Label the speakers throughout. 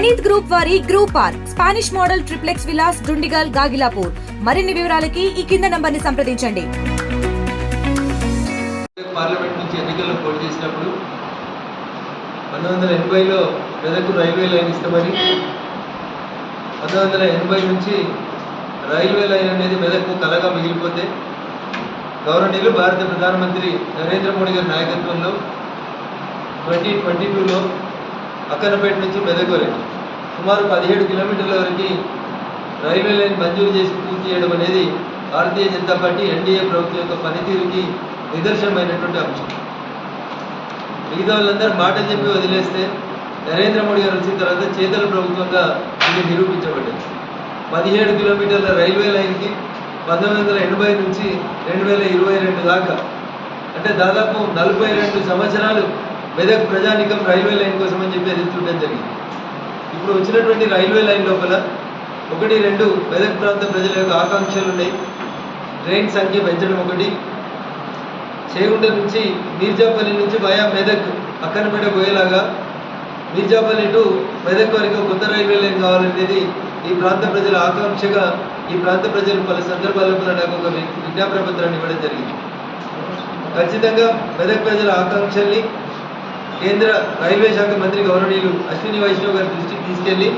Speaker 1: Praneeth group వారి group R Spanish model triplex villas Dundigal Gagillapur. మరిన్ని వివరాలకి ఈ కింద నంబర్ని సంప్రదించండి.
Speaker 2: పార్లమెంట్ నుంచి ఎన్నికల్లో పోటీ చేసినప్పుడు పంతొమ్మిది వందల ఎనభైలో మెదకు రైల్వే లైన్ ఇస్తామని పంతొమ్మిది వందల ఎనభై నుంచి రైల్వే లైన్ అనేది మెదకు కలగా మిగిలిపోతే గౌరవనీయులు భారత ప్రధానమంత్రి నరేంద్ర మోడీ గారి నాయకత్వంలో ట్వంటీ ట్వంటీ టూలో అక్కనపేట నుంచి మెదకు వరకు. సుమారు పదిహేడు కిలోమీటర్ల వరకు రైల్వే లైన్ మంజూరు చేసి పూర్తి చేయడం అనేది భారతీయ జనతా పార్టీ ఎన్డీఏ ప్రభుత్వం యొక్క పనితీరుకి నిదర్శనమైనటువంటి అంశం. మిగతా వాళ్ళందరూ మాటలు చెప్పి వదిలేస్తే నరేంద్ర మోడీ గారు వచ్చిన తర్వాత చేతల ప్రభుత్వంగా ఇది నిరూపించబడింది. పదిహేడు కిలోమీటర్ల రైల్వే లైన్కి పంతొమ్మిది వందల ఎనభై నుంచి రెండు వేల ఇరవై రెండు దాకా. అంటే దాదాపు నలభై రెండు సంవత్సరాలు మెదక్ ప్రజానికం రైల్వే లైన్ కోసం అని చెప్పి ఎదురు చూడడం జరిగింది. ఇప్పుడు వచ్చినటువంటి రైల్వే లైన్ లోపల ఒకటి రెండు మెదక్ ప్రాంత ప్రజల యొక్క ఆకాంక్షలు ఉన్నాయి. ట్రైన్ సంఖ్య పెంచడం ఒకటి. చేగుంట నుంచి మీర్జాపల్లి నుంచి వయా మెదక్ అక్కనపేట పోయేలాగా మీర్జాపల్లి టు మెదక్ వరకు కొత్త రైల్వే లైన్ కావాలనేది ఈ ప్రాంత ప్రజల ఆకాంక్షగా ఈ ప్రాంత ప్రజలు పలు సందర్భాల్లో నాకు ఒక విజ్ఞాపన పత్రాన్ని ఇవ్వడం జరిగింది. ఖచ్చితంగా మెదక్ ప్రజల ఆకాంక్షల్ని కేంద్ర రైల్వే శాఖ మంత్రి గౌరవనీయులు అశ్విని వైష్ణవ్ గారి దృష్టికి తీసుకెళ్ళి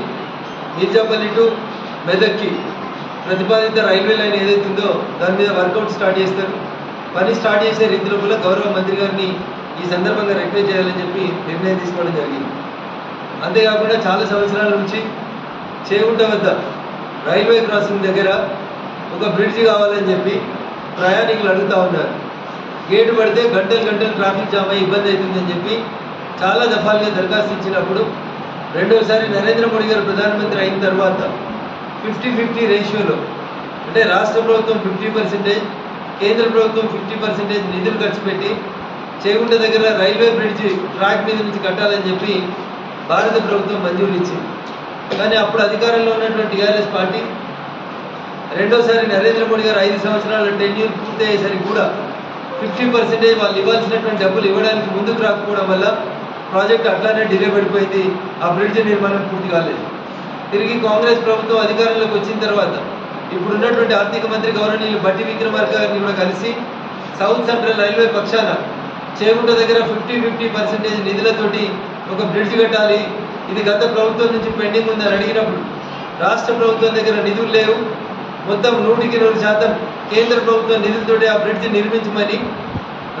Speaker 2: మీర్జాపల్లి టు మెదక్కి ప్రతిపాదిత రైల్వే లైన్ ఏదైతే ఉందో దాని మీద వర్కౌట్ స్టార్ట్ చేస్తారు. పని స్టార్ట్ చేసే రీతిలో కూడా గౌరవ మంత్రి గారిని ఈ సందర్భంగా రిక్వెస్ట్ చేయాలని చెప్పి నిర్ణయం తీసుకోవడం జరిగింది. అంతేకాకుండా చాలా సంవత్సరాల నుంచి చేగుంట వద్ద రైల్వే క్రాసింగ్ దగ్గర ఒక బ్రిడ్జ్ కావాలని చెప్పి ప్రయాణికులు అడుగుతూ ఉన్నారు. గేటు పడితే గంటలు గంటలు ట్రాఫిక్ జామ్ అయ్యి ఇబ్బంది అవుతుందని చెప్పి చాలా దఫాలుగా దరఖాస్తు ఇచ్చినప్పుడు రెండోసారి నరేంద్ర మోడీ గారు ప్రధానమంత్రి అయిన తర్వాత ఫిఫ్టీ ఫిఫ్టీ రేషియోలో అంటే రాష్ట్ర ప్రభుత్వం ఫిఫ్టీ పర్సెంటేజ్ కేంద్ర ప్రభుత్వం ఫిఫ్టీ పర్సెంటేజ్ నిధులు ఖర్చు పెట్టి చేగుంట దగ్గర రైల్వే బ్రిడ్జ్ ట్రాక్ మీద నుంచి కట్టాలని చెప్పి భారత ప్రభుత్వం మంజూరు ఇచ్చింది. కానీ అప్పుడు అధికారంలో ఉన్నటువంటి టీఆర్ఎస్ పార్టీ రెండోసారి నరేంద్ర మోడీ గారు ఐదు సంవత్సరాల టెన్యూర్ పూర్తి అయ్యేసరికి కూడా ఫిఫ్టీ పర్సెంటేజ్ వాళ్ళు ఇవ్వాల్సినటువంటి డబ్బులు ఇవ్వడానికి ముందుకు రాకపోవడం వల్ల ప్రాజెక్ట్ అట్లానే డిలే పడిపోయింది ఆ బ్రిడ్జ్ నిర్మాణం పూర్తి కాలేదు. తిరిగి కాంగ్రెస్ ప్రభుత్వం అధికారంలోకి వచ్చిన తర్వాత ఇప్పుడు ఉన్నటువంటి ఆర్థిక మంత్రి గౌరవనీయులు బట్టి విక్రమార్క గారిని కూడా కలిసి సౌత్ సెంట్రల్ రైల్వే పక్షాన చేగుంట దగ్గర ఫిఫ్టీ ఫిఫ్టీ పర్సెంటేజ్ నిధులతోటి ఒక బ్రిడ్జ్ కట్టాలి. ఇది గత ప్రభుత్వం నుంచి పెండింగ్ ఉందని అడిగినప్పుడు రాష్ట్ర ప్రభుత్వం దగ్గర నిధులు లేవు. మొత్తం నూటికి నూరు శాతం కేంద్ర ప్రభుత్వం నిధులతోటి ఆ బ్రిడ్జ్ నిర్మించమని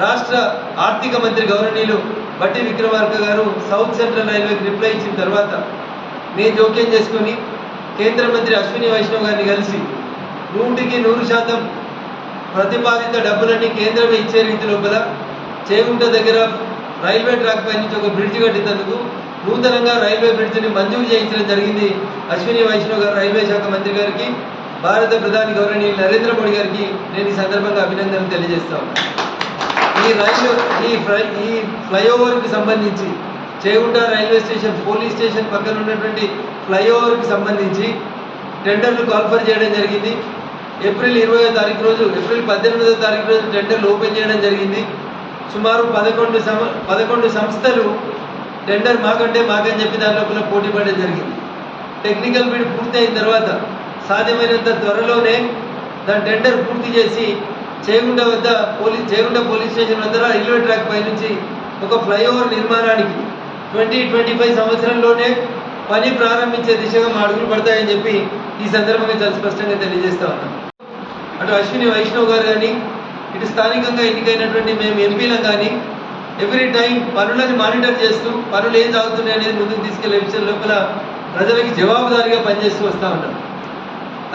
Speaker 2: రాష్ట్ర ఆర్థిక మంత్రి గౌరవనీయులు బట్టి విక్రమార్క గారు సౌత్ సెంట్రల్ రైల్వేకి రిప్లై ఇచ్చిన తర్వాత నేను జోక్యం చేసుకొని కేంద్ర మంత్రి అశ్విని వైష్ణవ్ గారిని కలిసి నూటికి నూరు శాతం ప్రతిపాదిత డబ్బులన్నీ కేంద్రమే ఇచ్చే రీతి లోపల చేగుంట దగ్గర రైల్వే ట్రాక్ పై నుంచి ఒక బ్రిడ్జ్ కట్టినందుకు నూతనంగా రైల్వే బ్రిడ్జ్ని మంజూరు చేయించడం జరిగింది అశ్విని వైష్ణవ్ గారు రైల్వే శాఖ మంత్రి గారికి భారత ప్రధాని గౌరవనీయులు నరేంద్ర మోడీ గారికి నేను ఈ సందర్భంగా అభినందనలు తెలియజేస్తాను ఈ రైలు ఈ ఫ్లై ఈ ఫ్లైఓవర్కి సంబంధించి Chegunta railway station police station పక్కన ఉన్నటువంటి ఫ్లైఓవర్కి సంబంధించి టెండర్లు కాల్ఫర్ చేయడం జరిగింది. ఏప్రిల్ ఇరవై తారీఖు రోజు ఏప్రిల్ పద్దెనిమిదో తారీఖు రోజు టెండర్లు ఓపెన్ చేయడం జరిగింది. సుమారు పదకొండు సమ పదకొండు సంస్థలు టెండర్ మాకంటే మాకని చెప్పి దాని లోపల పోటీ పడడం జరిగింది. టెక్నికల్ బిడ్ పూర్తి అయిన తర్వాత సాధ్యమైనంత త్వరలోనే దాని టెండర్ పూర్తి చేసి చేగుంట వద్ద పోలీస్ చేగుంట పోలీస్ స్టేషన్ వద్ద రైల్వే ట్రాక్ పై నుంచి ఒక ఫ్లైఓవర్ నిర్మాణానికి ట్వంటీ ట్వంటీ ఫైవ్ సంవత్సరంలోనే పని ప్రారంభించే దిశగా మా అడుగులు పడతాయని చెప్పి ఈ సందర్భంగా చాలా స్పష్టంగా తెలియజేస్తా ఉన్నాం. అటు అశ్విని వైష్ణవ్ గారు కానీ ఇటు స్థానికంగా ఎన్నికైనటువంటి మేము ఎంపీలం కానీ ఎవ్రీ టైం పనులను మానిటర్ చేస్తూ పనులు ఏం సాగుతున్నాయి అనేది ముందుకు తీసుకెళ్ళే విషయం లోపల ప్రజలకి జవాబుదారీగా పనిచేస్తూ వస్తూ ఉన్నాం.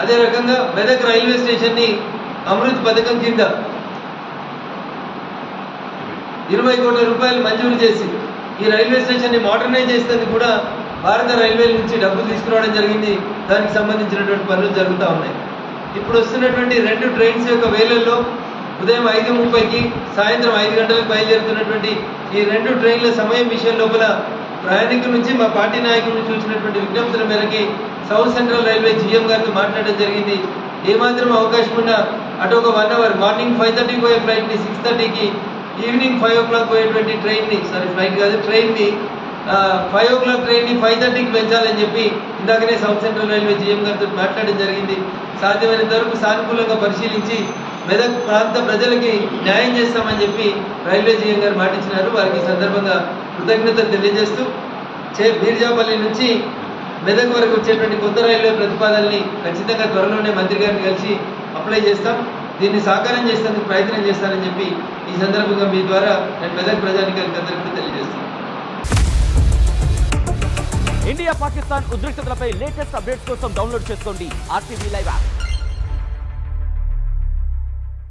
Speaker 2: అదే రకంగా మెదక్ రైల్వే స్టేషన్ని అమృత్ పథకం కింద ఇరవై కోట్ల రూపాయలు మంజూరు చేసి ఈ రైల్వే స్టేషన్ని మోడర్నైజ్ చేసేందుకు కూడా భారత రైల్వే నుంచి డబ్బులు తీసుకురావడం జరిగింది. దానికి సంబంధించినటువంటి పనులు జరుగుతూ ఉన్నాయి. ఇప్పుడు వస్తున్నటువంటి రెండు ట్రైన్స్ యొక్క వేలల్లో ఉదయం ఐదు ముప్పైకి సాయంత్రం ఐదు గంటలకు బయలుదేరుతున్నటువంటి ఈ రెండు ట్రైన్ల సమయం విషయం లోపల ప్రయాణికుల నుంచి మా పార్టీ నాయకుల నుంచి వచ్చినటువంటి విజ్ఞప్తుల మేరకి సౌత్ సెంట్రల్ రైల్వే జీఎం గారితో మాట్లాడడం జరిగింది. ఏమాత్రం అవకాశం ఉన్నా అటు ఒక వన్ అవర్ మార్నింగ్ ఫైవ్ థర్టీకి పోయే ఫ్లైట్ని సిక్స్ థర్టీకి ఈవినింగ్ ఫైవ్ ఓ క్లాక్ పోయేటువంటి ట్రైన్ని సారీ ఫ్లైట్ కాదు ట్రైన్ని ఫైవ్ ఓ క్లాక్ ట్రైన్ని ఫైవ్ థర్టీకి పెంచాలని చెప్పి ఇందాకనే సౌత్ సెంట్రల్ రైల్వే జీఎం గారితో మాట్లాడడం జరిగింది. సాధ్యమైనంత వరకు సానుకూలంగా పరిశీలించి మెదక్ ప్రాంత ప్రజలకి న్యాయం చేస్తామని చెప్పి రైల్వే జీఎం గారు మాటించినారు వారికి సందర్భంగా కృతజ్ఞతలు తెలియజేస్తూ చే బీర్జాపల్లి నుంచి మెదక్ వరకు వచ్చేటువంటి కొత్త రైల్వే ప్రతిపాదనని ఖచ్చితంగా త్వరలోనే మంత్రి గారిని కలిసి అప్లై చేస్తాం. దీన్ని సాకారం చేసేందుకు ప్రయత్నం చేస్తానని చెప్పి ఈ సందర్భంగా మీ ద్వారా నేను మెదక్ ప్రజానికానికి అందరికీ తెలియజేస్తాను.
Speaker 3: ఇండియా పాకిస్తాన్ ఉద్రిక్తతలపై లేటెస్ట్ అప్డేట్స్ కోసం డౌన్లోడ్ చేసుకోండి ఆర్టీవీ లైవ్ యాప్.